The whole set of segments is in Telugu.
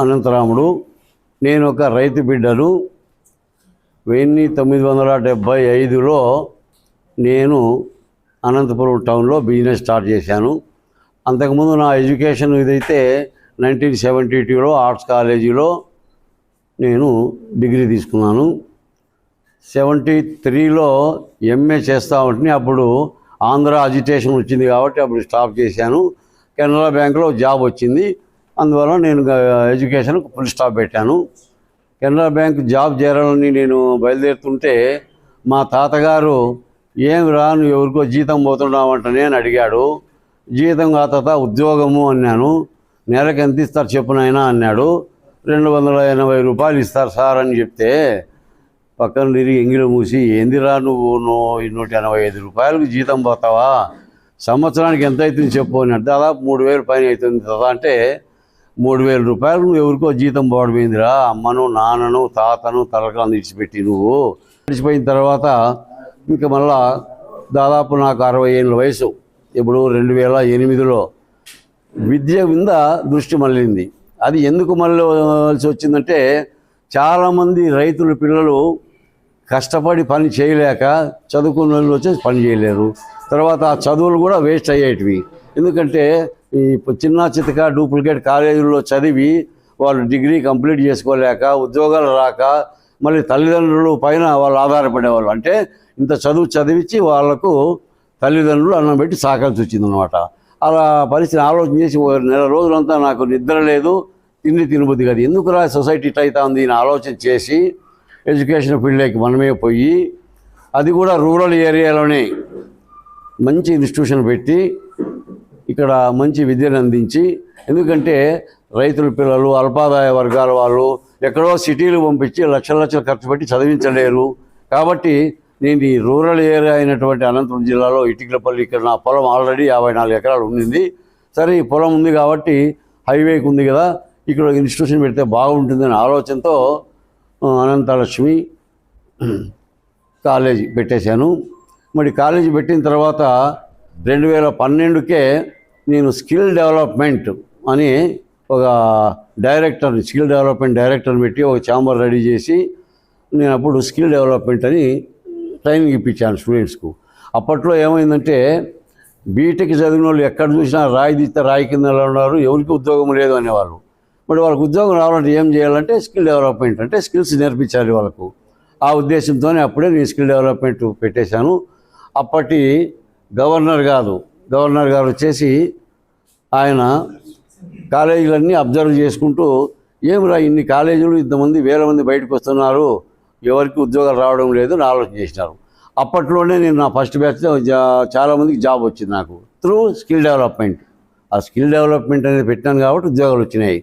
అనంతరాముడు నేను ఒక రైతు బిడ్డను. వెయ్యి తొమ్మిది వందల డెబ్భై ఐదులో నేను అనంతపురం టౌన్లో బిజినెస్ స్టార్ట్ చేశాను. అంతకుముందు నా ఎడ్యుకేషన్ ఇదైతే నైన్టీన్ సెవెంటీ టూలో ఆర్ట్స్ కాలేజీలో నేను డిగ్రీ తీసుకున్నాను. సెవెంటీ త్రీలో ఎంఏ చేస్తా ఉంటే అప్పుడు ఆంధ్ర అజిటేషన్ వచ్చింది కాబట్టి అప్పుడు స్టాప్ చేశాను. కెనరా బ్యాంక్లో జాబ్ వచ్చింది. అందువల్ల నేను ఎడ్యుకేషన్ ఫుల్ స్టాప్ పెట్టాను. కెనరా బ్యాంక్ జాబ్ చేరాలని నేను బయలుదేరుతుంటే మా తాతగారు ఏం రాను ఎవరికో జీతం పోతున్నావంటనే అని అడిగాడు. జీతం కాత ఉద్యోగము అన్నాను. నెలకు ఎంత ఇస్తారు చెప్పు నాయనా అన్నాడు. రెండు వందల ఎనభై రూపాయలు ఇస్తారు సార్ అని చెప్తే పక్కన తిరిగి ఎంగిలి మూసి ఏందిరా నువ్వు నువ్వు నూట ఎనభై ఐదు రూపాయలకు జీతం పోతావా? సంవత్సరానికి ఎంత అవుతుంది చెప్పు అని అంటే దాదాపు మూడు వేలు పైన అవుతుంది కదా అంటే మూడు వేల రూపాయలు నువ్వు ఎవరికో జీతం పోవడమైందిరా అమ్మను నాన్నను తాతను తలకాలను విడిచిపెట్టి నువ్వు. విడిచిపోయిన తర్వాత ఇంకా మళ్ళా దాదాపు నాకు అరవై ఏళ్ళ వయసు. ఇప్పుడు రెండు వేల ఎనిమిదిలో విద్య మీద దృష్టి మళ్ళింది. అది ఎందుకు మళ్ళీ వచ్చిందంటే చాలామంది రైతుల పిల్లలు కష్టపడి పని చేయలేక చదువుకున్న వాళ్ళు వచ్చి పని చేయలేరు. తర్వాత ఆ చదువులు కూడా వేస్ట్ అయ్యేటివి. ఎందుకంటే ఈ చిన్న చితక డూప్లికేట్ కాలేజీల్లో చదివి వాళ్ళు డిగ్రీ కంప్లీట్ చేసుకోలేక ఉద్యోగాలు రాక మళ్ళీ తల్లిదండ్రులు పైన వాళ్ళు ఆధారపడేవాళ్ళు. అంటే ఇంత చదువు చదివించి వాళ్ళకు తల్లిదండ్రులు అన్నం పెట్టి సాకాల్సి వచ్చిందనమాట అలా పరిస్థితి ఆలోచన చేసి నెల రోజులంతా నాకు నిద్ర లేదు తిండి తినబుద్ధి కాదు. ఎందుకు రా సొసైటీ ఇట్లా అవుతుంది అని ఆలోచన చేసి ఎడ్యుకేషన్ ఫీల్డ్లోకి మనమే పోయి అది కూడా రూరల్ ఏరియాలోనే మంచి ఇన్స్టిట్యూషన్ పెట్టి ఇక్కడ మంచి విద్యను అందించి ఎందుకంటే రైతుల పిల్లలు అల్పాదాయ వర్గాల వాళ్ళు ఎక్కడో సిటీలు పంపించి లక్షల లక్షలు ఖర్చు పెట్టి చదివించలేరు. కాబట్టి నేను ఈ రూరల్ ఏరియా అయినటువంటి అనంతపురం జిల్లాలో ఇటికలపల్లి ఇక్కడ నా పొలం ఆల్రెడీ యాభై నాలుగు ఎకరాలు ఉండింది. సరే ఈ పొలం ఉంది కాబట్టి హైవేకి ఉంది కదా ఇక్కడ ఒక ఇన్స్టిట్యూషన్ పెడితే బాగుంటుందనే ఆలోచనతో అనంతలక్ష్మి కాలేజీ పెట్టేశాను. మరి కాలేజీ పెట్టిన తర్వాత రెండు వేల పన్నెండుకే నేను స్కిల్ డెవలప్మెంట్ అని ఒక డైరెక్టర్ స్కిల్ డెవలప్మెంట్ డైరెక్టర్ పెట్టి ఒక ఛాంబర్ రెడీ చేసి నేను అప్పుడు స్కిల్ డెవలప్మెంట్ అని ట్రైనింగ్ ఇప్పించాను స్టూడెంట్స్కు. అప్పట్లో ఏమైందంటే బీటెక్ చదివిన వాళ్ళు ఎక్కడ చూసినా రాయి తీస్తే రాయి కింద ఉన్నారు ఎవరికి ఉద్యోగం లేదు అనేవాళ్ళు. మరి వాళ్ళకి ఉద్యోగం రావాలంటే ఏం చేయాలంటే స్కిల్ డెవలప్మెంట్ అంటే స్కిల్స్ నేర్పించాలి వాళ్ళకు. ఆ ఉద్దేశంతోనే అప్పుడే నేను స్కిల్ డెవలప్మెంట్ పెట్టేశాను. అప్పటి గవర్నర్ కాదు గవర్నర్ గారు వచ్చేసి ఆయన కాలేజీలన్నీ అబ్జర్వ్ చేసుకుంటూ ఏమిరా ఇన్ని కాలేజీలు ఇంతమంది వేల మంది బయటకు వస్తున్నారు ఎవరికి ఉద్యోగాలు రావడం లేదు అని ఆలోచన చేసినారు. అప్పట్లోనే నేను నా ఫస్ట్ బ్యాచ్లో చాలామందికి జాబ్ వచ్చింది నాకు త్రూ స్కిల్ డెవలప్మెంట్ ఆ స్కిల్ డెవలప్మెంట్ అనేది పెట్టాను కాబట్టి ఉద్యోగాలు వచ్చినాయి.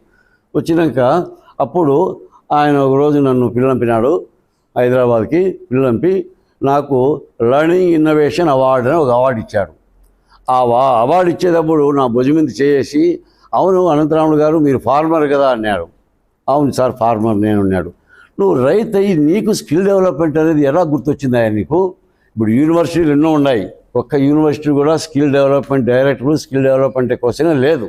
వచ్చినాక అప్పుడు ఆయన ఒక రోజు నన్ను పిల్లంపినాడు హైదరాబాద్కి పిల్లంపి నాకు లర్నింగ్ ఇన్నోవేషన్ అవార్డు అని ఒక అవార్డు ఇచ్చాడు. ఆ వా అవార్డు ఇచ్చేటప్పుడు నా భుజం మీద చేసి అవును అనంతరాముడు గారు మీరు ఫార్మర్ కదా అన్నాడు. అవును సార్ ఫార్మర్ నేను అన్నాడు. నువ్వు రైతు అయ్యి నీకు స్కిల్ డెవలప్మెంట్ అనేది ఎలా గుర్తొచ్చిందా నీకు? ఇప్పుడు యూనివర్సిటీలు ఎన్నో ఉన్నాయి. ఒక్క యూనివర్సిటీ కూడా skill development director skill development కోసమే లేదు.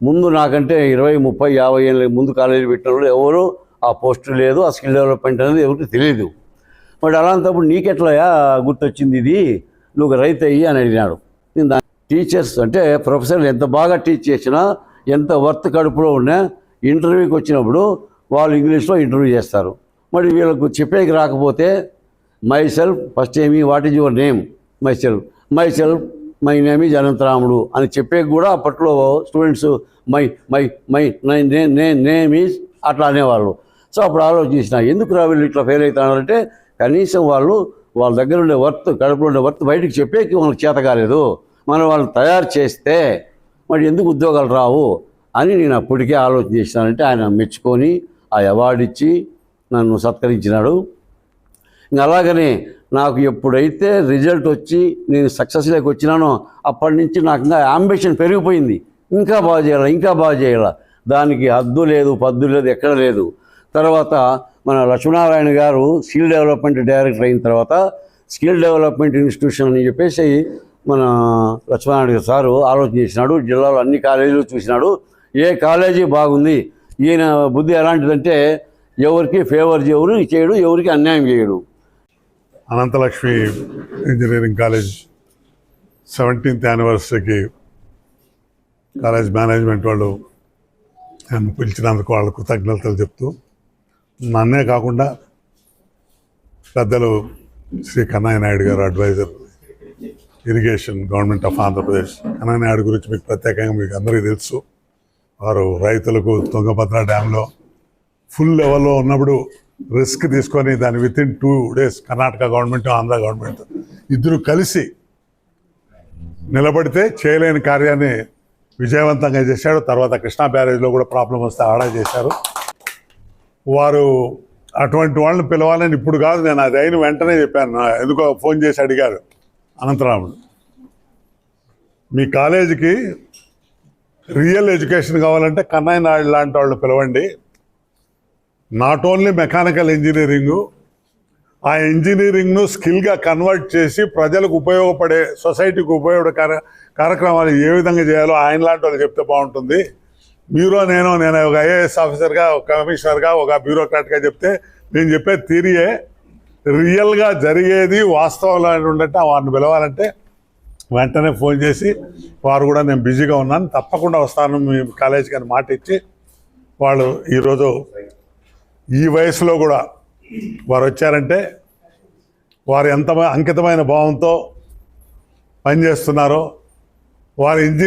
ముందు నాకంటే ఇరవై ముప్పై యాభై ఏళ్ళ ముందు కాలేజీ పెట్టిన వాళ్ళు ఎవరు? ఆ పోస్ట్ లేదు ఆ స్కిల్ డెవలప్మెంట్ అనేది ఎవరికి తెలియదు మరి అలాంటప్పుడు నీకెట్లయా గుర్తొచ్చింది ఇది? నువ్వు రైతు అయ్యి అని అడిగినాడు. నేను టీచర్స్ అంటే ప్రొఫెసర్లు ఎంత బాగా టీచ్ చేసినా ఎంత వర్త్ కడుపులో ఉన్నా ఇంటర్వ్యూకి వచ్చినప్పుడు వాళ్ళు ఇంగ్లీష్లో ఇంటర్వ్యూ చేస్తారు. మరి వీళ్ళకు చెప్పేకి రాకపోతే మై సెల్ఫ్ ఫస్ట్ ఏమి what is your name myself myself my name is Anantaramudu అని చెప్పేకి కూడా అప్పట్లో స్టూడెంట్స్ మై మై మై నే నే నేమ్ ఈజ్ అట్లా అనేవాళ్ళు. సో అప్పుడు ఆలోచించిన ఎందుకు రా వీళ్ళు ఇట్లా ఫెయిల్ అవుతున్నారంటే కనీసం వాళ్ళు వాళ్ళ దగ్గర ఉండే వర్త్ కడుపులో ఉండే వర్త్ బయటికి చెప్పేకి వాళ్ళకి చేత కాలేదు. మనం వాళ్ళని తయారు చేస్తే మరి ఎందుకు ఉద్యోగాలు రావు అని నేను అప్పటికే ఆలోచన చేసినానంటే ఆయన మెచ్చుకొని ఆ అవార్డు ఇచ్చి నన్ను సత్కరించినాడు. ఇంకా అలాగనే నాకు ఎప్పుడైతే రిజల్ట్ వచ్చి నేను సక్సెస్లోకి వచ్చినానో అప్పటి నుంచి నాకు ఇంకా అంబిషన్ పెరిగిపోయింది. ఇంకా బాగా చేయాలి ఇంకా బాగా చేయాలి? దానికి హద్దు లేదు పద్దు లేదు ఎక్కడ లేదు. తర్వాత మన లక్ష్మీనారాయణ గారు స్కిల్ డెవలప్మెంట్ డైరెక్టర్ అయిన తర్వాత స్కిల్ డెవలప్మెంట్ ఇన్స్టిట్యూషన్ అని చెప్పేసి మన లక్ష్మీనారాయణ సారు ఆలోచన చేసినాడు. జిల్లాలో అన్ని కాలేజీలు చూసినాడు. ఏ కాలేజీ బాగుంది? ఈయన బుద్ధి ఎలాంటిదంటే ఎవరికి ఫేవర్ చేయడు చేయడు ఎవరికి అన్యాయం చేయడు. Anantalakshmi engineering college seventeenth anniversary college management వాళ్ళు నన్ను పిలిచినందుకు వాళ్ళ కృతజ్ఞతలు చెప్తూ నన్నే కాకుండా పెద్దలు శ్రీ కన్నయ్య నాయుడు గారు advisor irrigation government of Andhra Pradesh Kannaiah Naidu గురించి మీకు ప్రత్యేకంగా మీకు అందరికీ తెలుసు. వారు రైతులకు తుంగభద్ర డ్యాంలో ఫుల్ లెవెల్లో ఉన్నప్పుడు రిస్క్ తీసుకొని దాన్ని within two days Karnataka government Andhra government ఇద్దరు కలిసి నిలబడితే చేయలేని కార్యాన్ని విజయవంతంగా చేశాడు తర్వాత కృష్ణా బ్యారేజ్లో కూడా ప్రాబ్లం వస్తే ఆడా చేశారు. వారు అటువంటి వాళ్ళని పిలవాలని ఇప్పుడు కాదు నేను అది అయిన వెంటనే చెప్పాను. ఎందుకో ఫోన్ చేసి అడిగారు అనంతరాముడు. మీ కాలేజీకి రియల్ ఎడ్యుకేషన్ కావాలంటే కన్నయ్య నాయుడు లాంటి వాళ్ళు పిలవండి. నాట్ ఓన్లీ మెకానికల్ ఇంజనీరింగు ఆ ఇంజనీరింగ్ను స్కిల్గా కన్వర్ట్ చేసి ప్రజలకు ఉపయోగపడే సొసైటీకి ఉపయోగపడే కార్య కార్యక్రమాలు ఏ విధంగా చేయాలో ఆయన లాంటి వాళ్ళు చెప్తే బాగుంటుంది. మీరు నేను నేను ఒక ఐఏఎస్ ఆఫీసర్గా ఒక కమిషనర్గా ఒక బ్యూరోక్రాట్గా చెప్తే నేను చెప్పే తిరిగే రియల్గా జరిగేది వాస్తవంలో ఉండంటే వారిని పిలవాలంటే వెంటనే ఫోన్ చేసి వారు కూడా నేను బిజీగా ఉన్నాను తప్పకుండా వస్తాను మీ కాలేజీకి అని మాట ఇచ్చి వాళ్ళు ఈరోజు ఈ వయసులో కూడా వారు వచ్చారంటే వారు ఎంత అంకితమైన భావంతో పనిచేస్తున్నారో వారి ఇంజనీర్